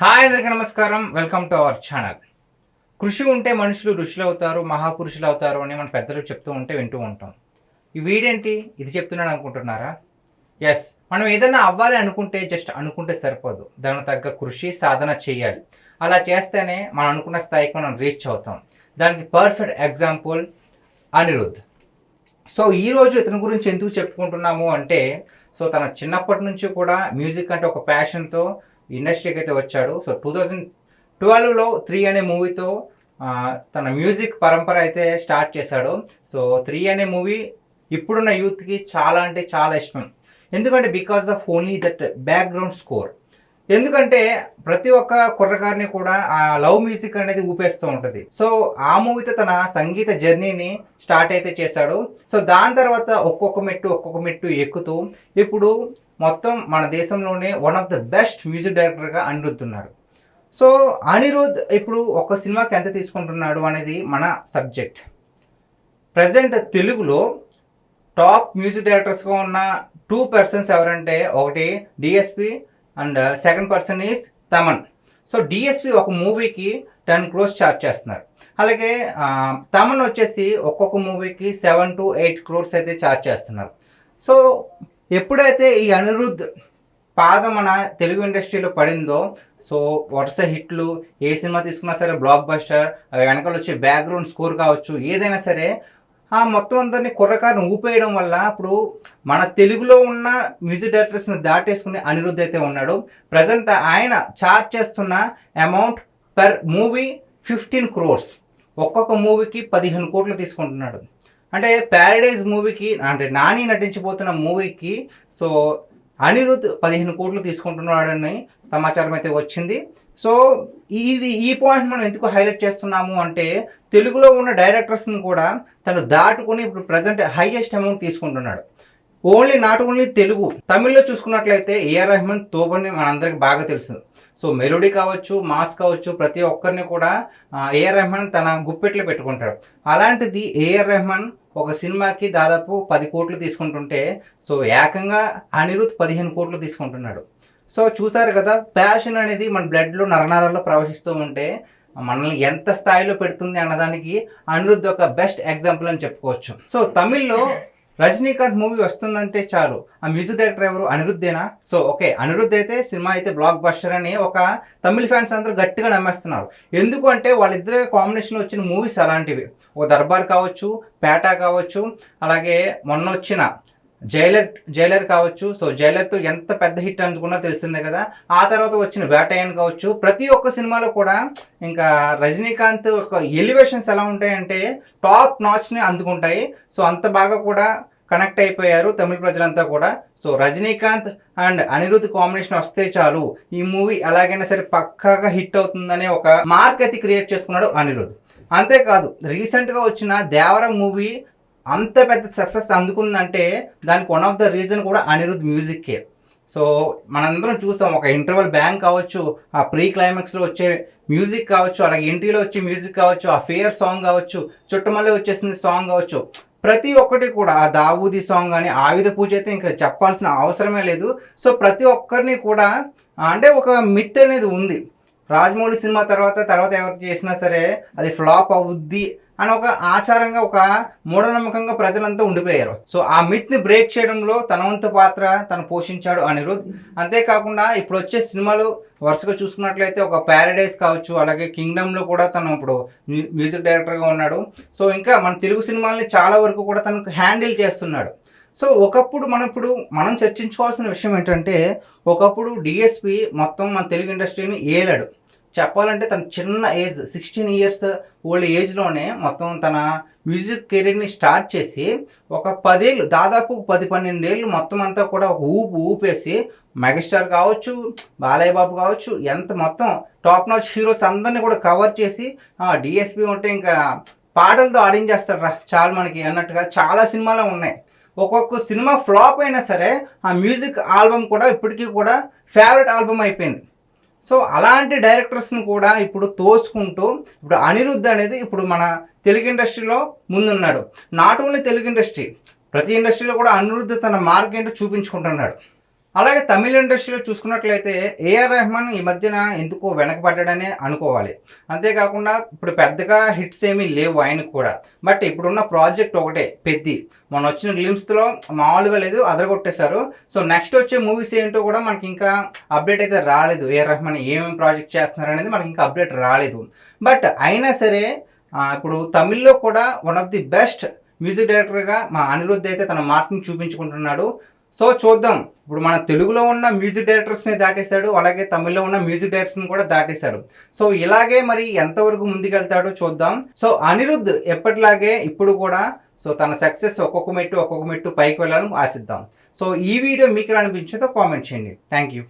Hi అందరికీ నమస్కారం. Welcome to our channel కృషి ఉంటే మనుషులు ఋషులు అవుతారు మహాపురుషులు అవుతారు అని మన పెద్దలు చెప్తూ ఉంటే వింటూ ఉంటాం. ఈ వీడేంటి ఇది చెప్తున్నాను అనుకుంటున్నారా? ఎస్ మనం ఏదైనా అవ్వాలి అనుకుంటే జస్ట్ అనుకుంటే సరిపోదు. దానికి తగ్గ కృషి సాధన చేయాలి. అలా చేస్తేనే మనం అనుకున్న స్థాయికి మనం రీచ్ అవుతాం. దానికి పర్ఫెక్ట్ ఎగ్జాంపుల్ అనిరుద్ధ్. సో ఈరోజు ఇతని గురించి ఎందుకు చెప్పుకుంటున్నాము అంటే సో తన చిన్నప్పటి నుంచి కూడా మ్యూజిక్ అంటే ఒక ప్యాషన్తో ఇండస్ట్రీకి అయితే వచ్చాడు. సో టూ థౌజండ్ ట్వెల్వ్లో త్రీ అనే మూవీతో తన మ్యూజిక్ పరంపర అయితే స్టార్ట్ చేశాడు. సో త్రీ అనే మూవీ ఇప్పుడున్న యూత్కి చాలా అంటే చాలా ఇష్టం. ఎందుకంటే because of only that background score. ఎందుకంటే ప్రతి ఒక్క కుర్రకారిని కూడా ఆ లవ్ మ్యూజిక్ అనేది ఊపేస్తూ ఉంటుంది. సో ఆ మూవీతో తన సంగీత జర్నీని స్టార్ట్ అయితే చేశాడు. సో దాని తర్వాత ఒక్కొక్క మెట్టు ఒక్కొక్క మెట్టు ఎక్కుతూ ఇప్పుడు మొత్తం మన దేశంలోనే one of the best music డైరెక్టర్గా అనిరుద్ధున్నాడు. సో అనిరుద్ ఇప్పుడు ఒక సినిమాకి ఎంత తీసుకుంటున్నాడు అనేది మన సబ్జెక్ట్ ప్రజెంట్ తెలుగులో టాప్ మ్యూజిక్ డైరెక్టర్స్గా ఉన్న టూ పర్సన్స్ ఎవరంటే ఒకటి DSP and second person is Thaman so DSP ఒక మూవీకి టెన్ క్రోర్స్ ఛార్జ్ చేస్తున్నారు. అలాగే uh, తమన్ వచ్చేసి ఒక్కొక్క మూవీకి సెవెన్ టు ఎయిట్ క్రోర్స్ అయితే ఛార్జ్ చేస్తున్నారు. సో ఎప్పుడైతే ఈ అనిరుద్ధ్ పాదం మన తెలుగు ఇండస్ట్రీలో పడిందో సో వరుస హిట్లు ఏ సినిమా తీసుకున్నా సరే బ్లాక్ బస్టర్ వెనకాల వచ్చే బ్యాక్గ్రౌండ్ స్కోర్ కావచ్చు ఏదైనా సరే ఆ మొత్తం అందరినీ కుర్రకారుని ఊపేయడం వల్ల ఇప్పుడు మన తెలుగులో ఉన్న మ్యూజిక్ డైరెక్టర్స్ని దాటేసుకునే అనిరుద్ధ్ అయితే ఉన్నాడు. ప్రజెంట్ ఆయన చార్జ్ చేస్తున్న amount per movie fifteen crores ఒక్కొక్క మూవీకి పదిహేను కోట్లు తీసుకుంటున్నాడు. అంటే ప్యారడైజ్ మూవీకి అంటే నాని నటించబోతున్న మూవీకి సో అనిరుద్ పదిహేను కోట్లు తీసుకుంటున్నాడని సమాచారం అయితే వచ్చింది. సో ఇది ఈ పాయింట్ మనం ఎందుకు హైలైట్ చేస్తున్నాము అంటే తెలుగులో ఉన్న డైరెక్టర్స్ని కూడా తను దాటుకుని ఇప్పుడు ప్రజెంట్ హైయెస్ట్ అమౌంట్ తీసుకుంటున్నాడు. ఓన్లీ నాట్ ఓన్లీ తెలుగు తమిళ్ళో చూసుకున్నట్లయితే ఏఆర్ రెహమాన్ తోబని మనందరికి బాగా తెలుసు. సో మెలోడీ కావచ్చు మాస్ కావచ్చు ప్రతి ఒక్కరిని కూడా ఏఆర్ రెహమాన్ తన గుప్పెట్లో పెట్టుకుంటాడు. అలాంటిది ఏఆర్ రెహమాన్ ఒక సినిమాకి దాదాపు పది కోట్లు తీసుకుంటుంటే సో ఏకంగా అనిరుద్ పదిహేను కోట్లు తీసుకుంటున్నాడు. సో చూసారు కదా ప్యాషన్ అనేది మన బ్లడ్లో నరనరాల్లో ప్రవహిస్తూ ఉంటే మనల్ని ఎంత స్థాయిలో పెడుతుంది అన్నదానికి అనిరుద్ధ్ ఒక బెస్ట్ ఎగ్జాంపుల్ అని చెప్పుకోవచ్చు. సో తమిళ్ళో రజనీకాంత్ మూవీ వస్తుందంటే చాలు. ఆ మ్యూజిక్ డైరెక్టర్ ఎవరు? అనిరుద్ధేనా? సో ఓకే అనిరుద్ధ్ అయితే సినిమా అయితే బ్లాక్ బస్టర్ అని ఒక తమిళ ఫ్యాన్స్ అందరూ గట్టిగా నమ్మేస్తున్నారు. ఎందుకు అంటే వాళ్ళిద్దరు కాంబినేషన్లో వచ్చిన మూవీస్ అలాంటివి. ఒక దర్బార్ కావచ్చు పేట కావచ్చు అలాగే మొన్న వచ్చిన జైలర్ జైలర్ కావచ్చు. సో జైలర్తో ఎంత పెద్ద హిట్ అందుకున్నా తెలిసిందే కదా. ఆ తర్వాత వచ్చిన వేటయన్ కావచ్చు. ప్రతి ఒక్క సినిమాలో కూడా ఇంకా రజనీకాంత్ ఒక ఎలివేషన్స్ ఎలా ఉంటాయంటే టాప్ నాచ్ని అందుకుంటాయి. సో అంత బాగా కూడా కనెక్ట్ అయిపోయారు తమిళ ప్రజలంతా కూడా. So Rajinikanth and Anirudh combination వస్తే చాలు. ఈ మూవీ ఎలాగైనా సరే పక్కాగా హిట్ అవుతుందనే ఒక మార్క్ అయితే క్రియేట్ చేసుకున్నాడు అనిరుద్ధ్. అంతేకాదు రీసెంట్గా వచ్చిన దేవర మూవీ అంత పెద్ద సక్సెస్ అందుకుందంటే దానికి వన్ ఆఫ్ ద రీజన్ కూడా అనిరుద్ధ్ మ్యూజిక్కే. సో మనందరం చూసాం ఒక ఇంటర్వల్ బ్యాంక్ కావచ్చు ఆ ప్రీ క్లైమాక్స్లో వచ్చే మ్యూజిక్ కావచ్చు అలాగే ఎంట్రీలో వచ్చే మ్యూజిక్ కావచ్చు ఆ ఫేయర్ సాంగ్ కావచ్చు చుట్టమల్లి వచ్చేసింది సాంగ్ కావచ్చు ప్రతి ఒక్కటి కూడా ఆ దావూది సాంగ్ కానీ ఆయుధ పూజ అయితే ఇంకా చెప్పాల్సిన అవసరమే లేదు. సో ప్రతి ఒక్కరిని కూడా అంటే ఒక మిత్ అనేది ఉంది. రాజమౌళి సినిమా తర్వాత తర్వాత ఎవరు చేసినా సరే అది ఫ్లాప్ అవుద్ది అని ఒక ఆచారంగా ఒక మూఢనమ్మకంగా ప్రజలంతా ఉండిపోయారు. సో ఆ మిత్ని బ్రేక్ చేయడంలో తన వంతు పాత్ర తను పోషించాడు అనిరుద్. అంతేకాకుండా ఇప్పుడు వచ్చే సినిమాలు వరుసగా చూసుకున్నట్లయితే ఒక ప్యారడైజ్ కావచ్చు అలాగే కింగ్డమ్లో కూడా తను ఇప్పుడు మ్యూజిక్ డైరెక్టర్గా ఉన్నాడు. సో ఇంకా మన తెలుగు సినిమాల్ని చాలా వరకు కూడా తనకు హ్యాండిల్ చేస్తున్నాడు. సో ఒకప్పుడు మనం ఇప్పుడు మనం చర్చించుకోవాల్సిన విషయం ఏంటంటే ఒకప్పుడు డిఎస్పి మొత్తం మన తెలుగు ఇండస్ట్రీని ఏలాడు. చెప్పాలంటే తన చిన్న ఏజ్ సిక్స్టీన్ ఇయర్స్ ఓల్డ్ ఏజ్లోనే మొత్తం తన మ్యూజిక్ కెరీర్ని స్టార్ట్ చేసి ఒక పదేళ్ళు దాదాపు పది పన్నెండేళ్ళు మొత్తం అంతా కూడా ఒక ఊపు ఊపేసి మెగాస్టార్ కావచ్చు బాలయ్య బాబు కావచ్చు ఎంత మొత్తం టాప్ నాచ్ హీరోస్ అందరినీ కూడా కవర్ చేసి డిఎస్పి ఉంటే ఇంకా పాటలతో ఆడించేస్తాడు రా చాలు మనకి అన్నట్టుగా చాలా సినిమాలు ఉన్నాయి. ఒక్కొక్క సినిమా ఫ్లాప్ అయినా సరే ఆ మ్యూజిక్ ఆల్బమ్ కూడా ఇప్పటికీ కూడా ఫేవరెట్ ఆల్బమ్ అయిపోయింది. సో అలాంటి డైరెక్టర్స్ని కూడా ఇప్పుడు తోసుకుంటూ ఇప్పుడు అనిరుద్ధ్ అనేది ఇప్పుడు మన తెలుగు ఇండస్ట్రీలో ముందున్నాడు. నాట్ ఓన్లీ తెలుగు ఇండస్ట్రీ ప్రతి ఇండస్ట్రీలో కూడా అనిరుద్ధ్ తన మార్క్ ఏంటో చూపించుకుంటున్నాడు. అలాగే తమిళ ఇండస్ట్రీలో చూసుకున్నట్లయితే ఏఆర్ రెహమాన్ ఈ మధ్యన ఎందుకో వెనకబడ్డాడనే అనుకోవాలి. అంతేకాకుండా ఇప్పుడు పెద్దగా హిట్స్ ఏమీ లేవు ఆయనకు కూడా. బట్ ఇప్పుడున్న ప్రాజెక్ట్ ఒకటే పెద్ది. మొన్న వచ్చిన గ్లిమ్స్లో మామూలుగా లేదు అదరగొట్టేశారు. సో నెక్స్ట్ వచ్చే మూవీస్ ఏంటో కూడా మనకి ఇంకా అప్డేట్ అయితే రాలేదు. ఏఆర్ రెహమాన్ ఏమేమి ప్రాజెక్ట్ చేస్తున్నారు అనేది మనకి ఇంకా అప్డేట్ రాలేదు. బట్ అయినా సరే ఇప్పుడు తమిళ్ళో కూడా one of the best music డైరెక్టర్గా మా అనిరుద్ధ్ అయితే తన మార్క్ని చూపించుకుంటున్నాడు. సో చూద్దాం. ఇప్పుడు మన తెలుగులో ఉన్న మ్యూజిక్ డైరెక్టర్స్ని దాటేశాడు అలాగే తమిళ్ళో ఉన్న మ్యూజిక్ డైరెక్టర్స్ని కూడా దాటేశాడు. సో ఇలాగే మరి ఎంతవరకు ముందుకెళ్తాడో చూద్దాం. సో అనిరుద్ధ్ ఎప్పటిలాగే ఇప్పుడు కూడా సో తన సక్సెస్ ఒక్కొక్క మెట్టు ఒక్కొక్క మెట్టు పైకి వెళ్ళాలని ఆశిద్దాం. సో ఈ వీడియో మీకు ఎలా అనిపించిందో కామెంట్ చేయండి. Thank you.